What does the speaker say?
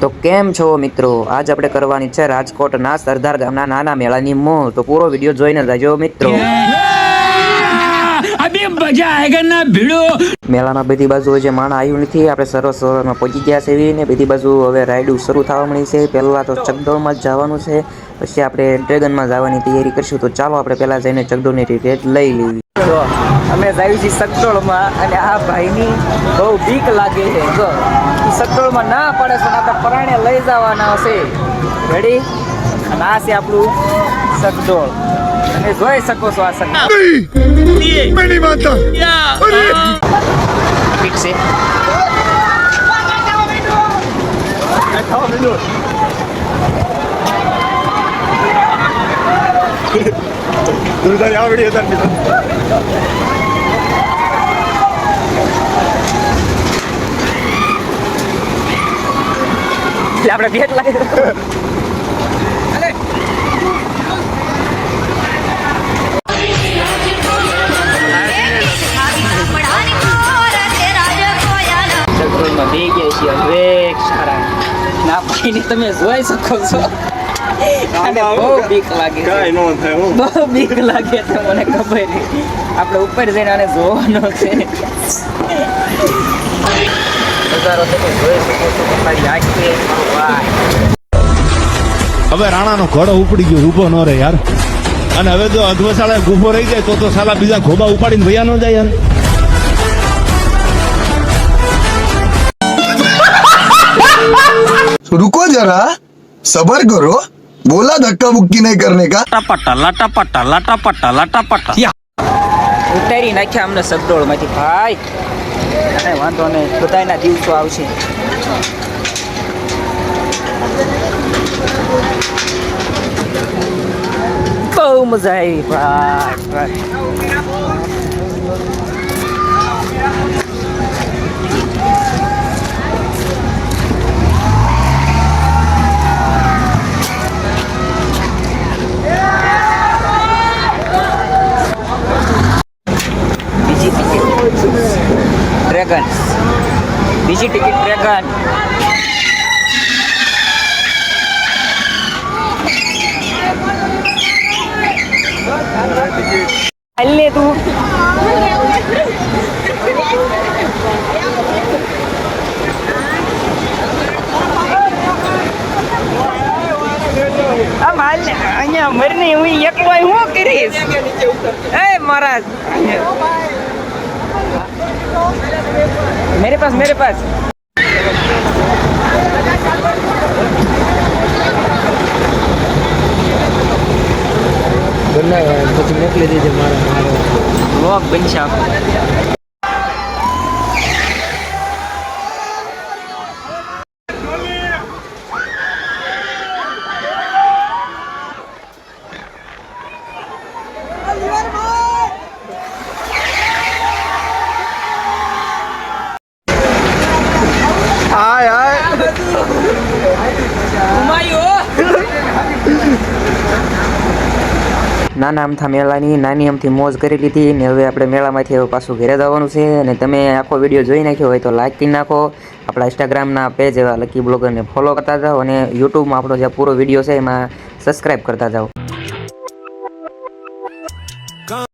તો કેમ છો મિત્રો? આજ આપણે કરવાની છે રાજકોટના સરદાર ગામના નાના મેળાની મોહ તો પૂરો વીડિયો જોઈને રહેજો મિત્રો. મેળાના બધી બાજુ હજી માણા આવ્યું નથી આપણે સરસ સરોવરમાં પહોંચી ગયા છે ને બધી બાજુ હવે રાઈડ શરૂ થવા મળી છે. પહેલાં તો ચકડોળમાં જ જવાનું છે પછી આપણે ડ્રેગનમાં જવાની તૈયારી કરીશું. તો ચાલો આપણે પહેલાં જઈને ચકડોળની ટિકિટ લઈ લેવી અમે જાવી છીએ ચકડોળમાં અને આ ભાઈની બહુ બીક લાગે છે. જો સકડોળમાં ના પડે છે આપણે પરાણે લઈ જવાના હશે રેડી અને આ છે આપણું સકડોળ તમે જોઈ શકો છો આ સંગીત. મેરી આવડી હતા આપણે બેટ લાગે. છીએ હવે સારા ના ભાઈને તમે જોઈ શકો છો અને બહુ બીક લાગે છે કાંઈ નો થાય બહુ બીક લાગે છે મને ખબર નહીં આપણે ઉપર જઈને આને જોવાનો છે નજારો તમે જોઈ શકો છો તમારી આંખે મારો ભાઈ હવે રાણાનો ઘોડો ઉપડી ગયો ઊભો ન રહે યાર. અને હવે જો અધવશાળા ગુફો રહી જાય તો તો સાલા બીજા ખોબા ઉપાડીને ભૈયા ન જાય યાર. रुको जरा सबर करो बोला धक्का मुक्की नहीं करने का टपटा लटा पटा लटा पटा लटा पटा ઉતારી નાખ્યા અમને સગડોળમાંથી ભાઈ અને વાંધો નહીં બધાના દિવસો આવશે બહુ મજા આવી ભાઈ ભાઈ ડ્રેગન બીજી ટિકિટ ડ્રેગન અલ્લે તું. આમ માલ અહીંયા મરીને હું એકલો હું કરીશ? એ મહારાજ मेरे पास मेरे पास પછી મોકલી દેજે મારા મારો લોક બનશે આખો નાના અમથા મેળાની નાની અમથી મોજ કરી લીધી ને હવે આપણે મેળામાંથી હવે પાછું ઘેરે જવાનું છે અને તમે આખો વીડિયો જોઈ નાખ્યો હોય તો લાઈક કરી નાખો. આપણા ઇન્સ્ટાગ્રામના પેજ એવા લકી બ્લોગરને ફોલો કરતા જાઓ અને યુટ્યુબમાં આપણો જે પૂરો વીડિયો છે એમાં સબસ્ક્રાઈબ કરતા જાઓ.